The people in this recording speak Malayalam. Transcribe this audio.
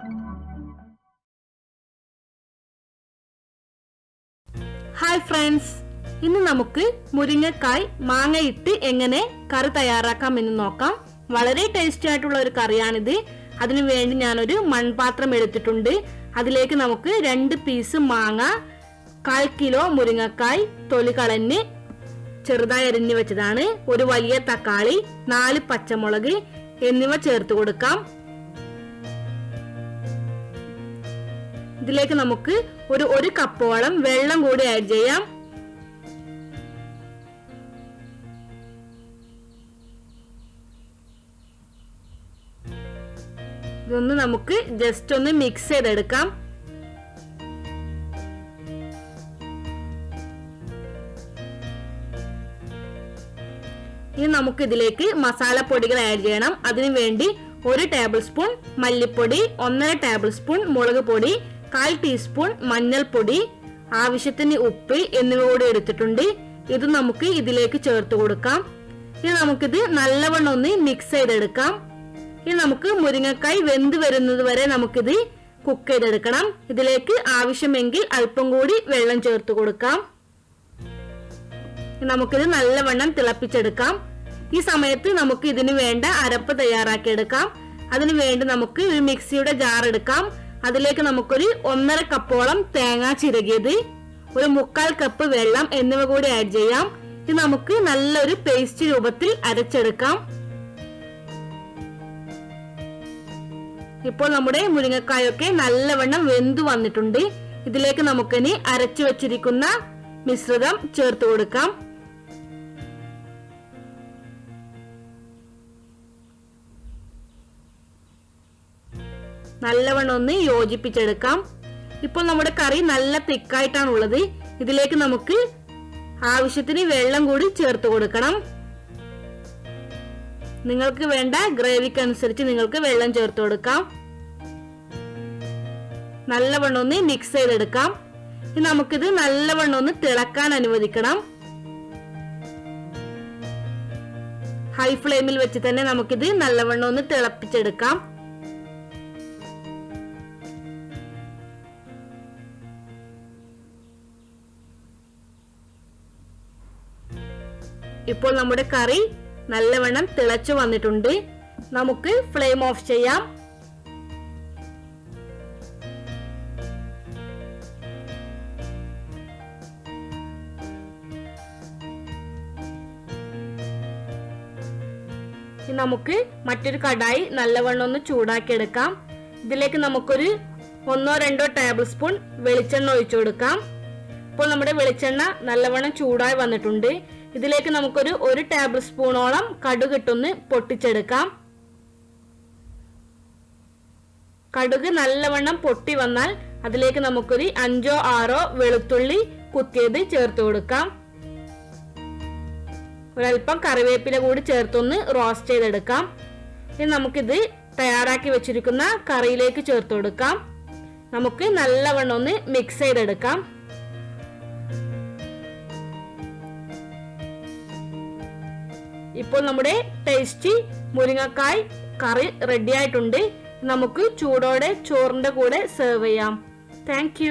ഹായ് ഫ്രണ്ട്സ് ഇന്ന് നമുക്ക് മുരിങ്ങക്കായ് മാങ്ങയിട്ട് എങ്ങനെ കറി തയ്യാറാക്കാം എന്ന് നോക്കാം. വളരെ ടേസ്റ്റി ആയിട്ടുള്ള ഒരു കറിയാണിത്. അതിനു വേണ്ടി ഞാനൊരു മൺപാത്രം എടുത്തിട്ടുണ്ട്. അതിലേക്ക് നമുക്ക് രണ്ട് പീസ് മാങ്ങ കാൽ കിലോ മുരിങ്ങക്കായ് തൊലി കളഞ്ഞ് ചെറുതായി അരിഞ്ഞു വെച്ചതാണ്. ഒരു വലിയ തക്കാളി നാല് പച്ചമുളക് എന്നിവ ചേർത്ത് കൊടുക്കാം. ഇതിലേക്ക് നമുക്ക് ഒരു ഒരു കപ്പോളം വെള്ളം കൂടി ആഡ് ചെയ്യാം. ഇതൊന്ന് നമുക്ക് ജസ്റ്റ് ഒന്ന് മിക്സ് ചെയ്തെടുക്കാം. ഇനി നമുക്ക് ഇതിലേക്ക് മസാലപ്പൊടികൾ ആഡ് ചെയ്യണം. അതിനു വേണ്ടി ഒരു ടേബിൾ സ്പൂൺ മല്ലിപ്പൊടി ഒന്നര ടേബിൾ സ്പൂൺ മുളക് പൊടി കാൽ ടീസ്പൂൺ മഞ്ഞൾപ്പൊടി ആവശ്യത്തിന് ഉപ്പ് എന്നിവ കൂടി എടുത്തിട്ടുണ്ട്. ഇത് നമുക്ക് ഇതിലേക്ക് ചേർത്ത് കൊടുക്കാം. ഇനി നമുക്കിത് നല്ലവണ്ണം ഒന്ന് മിക്സ് ചെയ്തെടുക്കാം. ഇനി നമുക്ക് മുരിങ്ങക്കായ് വെന്ത് വരുന്നത് വരെ നമുക്കിത് കുക്ക് ചെയ്തെടുക്കണം. ഇതിലേക്ക് ആവശ്യമെങ്കിൽ അല്പം കൂടി വെള്ളം ചേർത്ത് കൊടുക്കാം. നമുക്കിത് നല്ലവണ്ണം തിളപ്പിച്ചെടുക്കാം. ഈ സമയത്ത് നമുക്ക് ഇതിന് വേണ്ട അരപ്പ് തയ്യാറാക്കിയെടുക്കാം. അതിനു വേണ്ടി നമുക്ക് ഒരു മിക്സിയുടെ ജാർ എടുക്കാം. അതിലേക്ക് നമുക്കൊരു ഒന്നര കപ്പോളം തേങ്ങ ചിരകിയത് ഒരു മുക്കാൽ കപ്പ് വെള്ളം എന്നിവ കൂടി ആഡ് ചെയ്യാം. ഇത് നമുക്ക് നല്ലൊരു പേസ്റ്റ് രൂപത്തിൽ അരച്ചെടുക്കാം. ഇപ്പോൾ നമ്മുടെ മുരിങ്ങക്കായൊക്കെ നല്ലവണ്ണം വെന്തു വന്നിട്ടുണ്ട്. ഇതിലേക്ക് നമുക്കിനി അരച്ചു വെച്ചിരിക്കുന്ന മിശ്രിതം ചേർത്ത് കൊടുക്കാം. നല്ലവണ്ണം ഒന്ന് യോജിപ്പിച്ചെടുക്കാം. ഇപ്പോൾ നമ്മുടെ കറി നല്ല തിക്കായിട്ടാണ് ഉള്ളത് ഇതിലേക്ക് നമുക്ക് ആവശ്യത്തിന് വെള്ളം കൂടി ചേർത്ത് കൊടുക്കണം. നിങ്ങൾക്ക് വേണ്ട ഗ്രേവിക്ക് അനുസരിച്ച് നിങ്ങൾക്ക് വെള്ളം ചേർത്ത് കൊടുക്കാം. നല്ലവണ്ണം ഒന്ന് മിക്സ് ചെയ്തെടുക്കാം. ഇനി നമുക്കിത് നല്ലവണ്ണം ഒന്ന് തിളക്കാൻ അനുവദിക്കണം. ഹൈ ഫ്ലെയിമിൽ വെച്ച് തന്നെ നമുക്കിത് നല്ലവണ്ണം ഒന്ന് തിളപ്പിച്ചെടുക്കാം. ഇപ്പോൾ നമ്മുടെ കറി നല്ലവണ്ണം തിളച്ചു വന്നിട്ടുണ്ട്. നമുക്ക് ഫ്ലെയിം ഓഫ് ചെയ്യാം. നമുക്ക് മറ്റൊരു കടായി നല്ലവണ്ണം ഒന്ന് ചൂടാക്കി എടുക്കാം ഇതിലേക്ക് നമുക്കൊരു ഒന്നോ രണ്ടോ ടേബിൾ സ്പൂൺ വെളിച്ചെണ്ണ ഒഴിച്ചു കൊടുക്കാം. ഇപ്പോൾ നമ്മുടെ വെളിച്ചെണ്ണ നല്ലവണ്ണം ചൂടായി വന്നിട്ടുണ്ട്. ഇതിലേക്ക് നമുക്കൊരു ഒരു ടേബിൾ സ്പൂണോളം കടുകിട്ടൊന്ന് പൊട്ടിച്ചെടുക്കാം. കടുക് നല്ലവണ്ണം പൊട്ടി വന്നാൽ അതിലേക്ക് നമുക്കൊരു അഞ്ചോ ആറോ വെളുത്തുള്ളി കുത്തിയത് ചേർത്ത് കൊടുക്കാം. ഒരല്പം കറിവേപ്പില കൂടി ചേർത്തൊന്ന് റോസ്റ്റ് ചെയ്തെടുക്കാം. ഇനി നമുക്കിത് തയ്യാറാക്കി വെച്ചിരിക്കുന്ന കറിയിലേക്ക് ചേർത്ത് കൊടുക്കാം. നമുക്ക് നല്ലവണ്ണം ഒന്ന് മിക്സ് ചെയ്തെടുക്കാം. ഇപ്പോൾ നമ്മുടെ ടേസ്റ്റി മുരിങ്ങക്കായ് കറി റെഡി ആയിട്ടുണ്ട്. നമുക്ക് ചൂടോടെ ചോറിന്റെ കൂടെ സെർവ് ചെയ്യാം. താങ്ക്